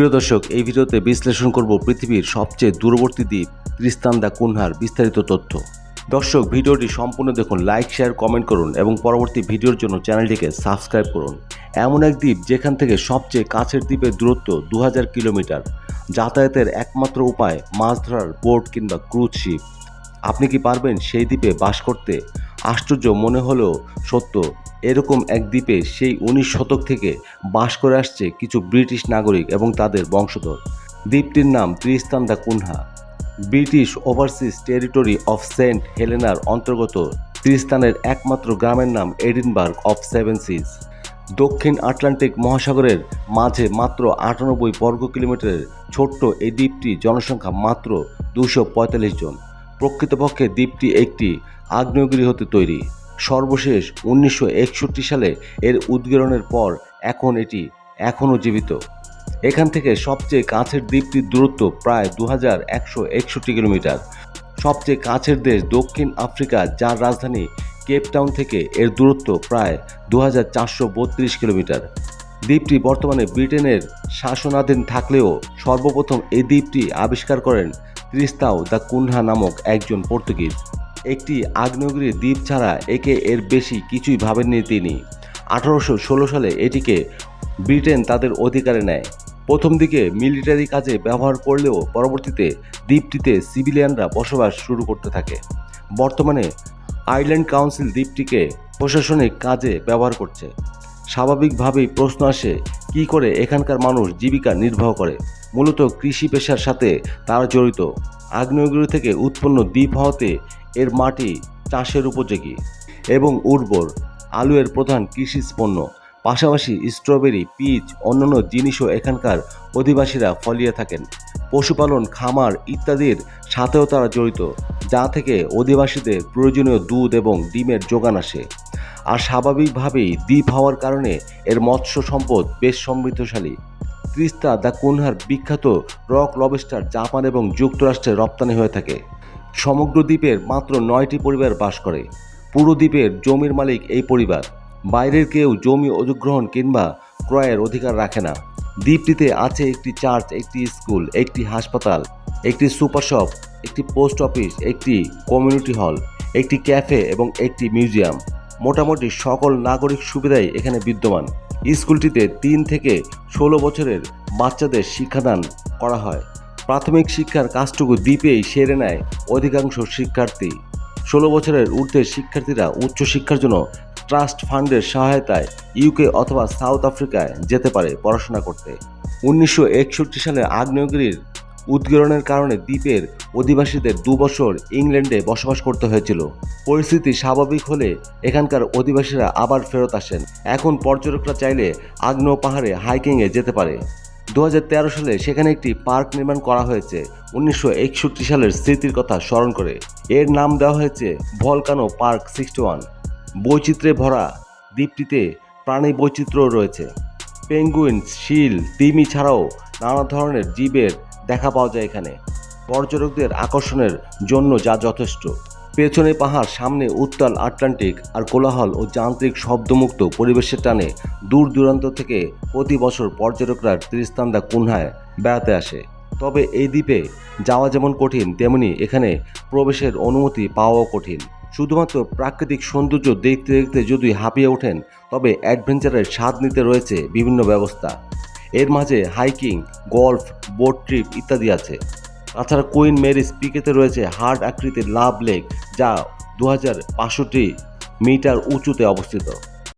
প্রিয় দর্শক, এই ভিডিওতে বিশ্লেষণ করব পৃথিবীর সবচেয়ে দূরবর্তী দ্বীপ ত্রিস্তান দা কুনহার বিস্তারিত তথ্য। দর্শক, ভিডিওটি সম্পূর্ণ দেখুন, লাইক, শেয়ার, কমেন্ট করুন এবং পরবর্তী ভিডিওর জন্য চ্যানেলটিকে সাবস্ক্রাইব করুন। এমন এক দ্বীপ যেখান থেকে সবচেয়ে কাছের দ্বীপের দূরত্ব দু হাজার কিলোমিটার, যাতায়াতের একমাত্র উপায় মাছ ধরার বোট কিংবা ক্রুজ শিপ। আপনি কি পারবেন সেই দ্বীপে বাস করতে? আশ্চর্য মনে হলেও সত্য এরকম এক দ্বীপে সেই উনিশ শতক থেকে বাস করে আসছে কিছু ব্রিটিশ নাগরিক এবং তাদের বংশধর। দ্বীপটির নাম Tristan da Cunha. British overseas territory of Saint হেলেনার অন্তর্গত ত্রিস্তানের একমাত্র গ্রামের নাম এডিনবার্গ অফ সেভেন সিজ। দক্ষিণ আটলান্টিক মহাসাগরের মাঝে মাত্র আটানব্বই বর্গ কিলোমিটারের ছোট্ট এই দ্বীপটি জনসংখ্যা মাত্র দুশো জন। প্রকৃতপক্ষে দ্বীপটি একটি আগ্নেয়গিরি হতে তৈরি। সর্বশেষ উনিশশো একষট্টি সালে এর উদ্গীরণের পর এখন এটি এখনও জীবিত। এখান থেকে সবচেয়ে কাছের দ্বীপটির দূরত্ব প্রায় দু হাজার একশো একষট্টি কিলোমিটার। সবচেয়ে কাছের দেশ দক্ষিণ আফ্রিকা, যার রাজধানী কেপটাউন থেকে এর দূরত্ব প্রায় দু হাজার চারশো বত্রিশ কিলোমিটার। দ্বীপটি বর্তমানে ব্রিটেনের শাসনাধীন থাকলেও সর্বপ্রথম এই দ্বীপটি আবিষ্কার করেন ত্রিস্তাও দ্য কুনহা নামক একজন পর্তুগিজ। একটি আগ্নেয়গিরি দ্বীপ ছাড়া একে এর বেশি কিছুই ভাবেননি তিনি। আঠারোশো ষোলো সালে এটিকে ব্রিটেন তাদের অধিকারে নেয়। প্রথম দিকে মিলিটারি কাজে ব্যবহার করলেও পরবর্তীতে দ্বীপটিতে সিভিলিয়ানরা বসবাস শুরু করতে থাকে। বর্তমানে আইল্যান্ড কাউন্সিল দ্বীপটিকে প্রশাসনিক কাজে ব্যবহার করছে। স্বাভাবিকভাবেই প্রশ্ন আসে, কি করে এখানকার মানুষ জীবিকা নির্বাহ করে? মূলত কৃষি পেশার সাথে তারা জড়িত। আগ্নেয়গিরি থেকে উৎপন্ন দ্বীপ হওয়াতে এর মাটি চাষের উপযোগী এবং উর্বর। আলু এর প্রধান কৃষি পণ্য পাশাপাশি স্ট্রবেরি, পিচ, অন্যান্য জিনিসও এখানকার অধিবাসীরা ফলিয়ে থাকেন। পশুপালন, খামার ইত্যাদির সাথেও তারা জড়িত, যা থেকে অধিবাসীদের প্রয়োজনীয় দুধ এবং ডিমের যোগান আসে। আর স্বাভাবিকভাবেই দ্বীপ হওয়ার কারণে এর মৎস্য সম্পদ বেশ সমৃদ্ধশালী। ত্রিস্তা দ্য কুনহার বিখ্যাত রক লবেস্টার জাপান এবং যুক্তরাষ্ট্রে রপ্তানি হয়ে থাকে। সমগ্র দ্বীপের মাত্র নয়টি পরিবার বাস করে। পুরো দ্বীপের জমির মালিক এই পরিবার। বাইরের কেউ জমি অধিগ্রহণ কিংবা ক্রয়ের অধিকার রাখে না। দ্বীপটিতে আছে একটি চার্চ, একটি স্কুল, একটি হাসপাতাল, একটি সুপার শপ, একটি পোস্ট অফিস, একটি কমিউনিটি হল, একটি ক্যাফে এবং একটি মিউজিয়াম। মোটামুটি সকল নাগরিক সুবিধাই এখানে বিদ্যমান। স্কুলটিতে তিন থেকে ষোলো বছরের বাচ্চাদের শিক্ষাদান করা হয়। প্রাথমিক শিক্ষার কাজটুকু দ্বীপেই সেরে নেয় অধিকাংশ শিক্ষার্থী। ষোলো বছরের ঊর্ধ্বের শিক্ষার্থীরা উচ্চশিক্ষার জন্য ট্রাস্ট ফান্ডের সহায়তায় ইউকে অথবা সাউথ আফ্রিকায় যেতে পারে পড়াশোনা করতে। উনিশশো একষট্টি সালে আগ্নেয়গিরির উদ্গীরণের কারণে দ্বীপের অধিবাসীদের দু বছর ইংল্যান্ডে বসবাস করতে হয়েছিল। পরিস্থিতি স্বাভাবিক হলে এখানকার অধিবাসীরা আবার ফেরত আসেন। এখন পর্যটকরা চাইলে আগ্নেয় পাহাড়ে হাইকিংয়ে যেতে পারে। দু হাজার তেরো সালে সেখানে একটি পার্ক নির্মাণ করা হয়েছে। উনিশশো একষট্টি সালের স্মৃতির কথা স্মরণ করে। এর নাম দেওয়া হয়েছে ভলকানো পার্ক সিক্সটি ওয়ান। বৈচিত্র্যে ভরা দ্বীপটিতে প্রাণী বৈচিত্র্য রয়েছে। পেঙ্গুইন, শিল, তিমি ছাড়াও নানা ধরনের জীবের দেখা পাওয়া যায় এখানে। পর্যটকদের আকর্ষণের জন্য যা যথেষ্ট। পেছনে পাহাড়, সামনে উত্তাল আটলান্টিক আর কোলাহল ও যান্ত্রিক শব্দমুক্ত পরিবেশের টানে দূর দূরান্ত থেকে প্রতি বছর পর্যটকরা ত্রিস্তান্দা কুনহায় বেড়াতে আসে। তবে এই দ্বীপে যাওয়া যেমন কঠিন, তেমনি এখানে প্রবেশের অনুমতি পাওয়াও কঠিন। শুধুমাত্র প্রাকৃতিক সৌন্দর্য দেখতে দেখতে যদি হাঁপিয়ে ওঠেন, তবে অ্যাডভেঞ্চারের স্বাদ নিতে রয়েছে বিভিন্ন ব্যবস্থা। এর মাঝে হাইকিং, গল্ফ, বোট ট্রিপ ইত্যাদি আছে। তাছাড়া কুইন মেরিস পিকেতে রয়েছে হার্ড আকৃতির লাভ লেক যা দু হাজার মিটার উঁচুতে অবস্থিত।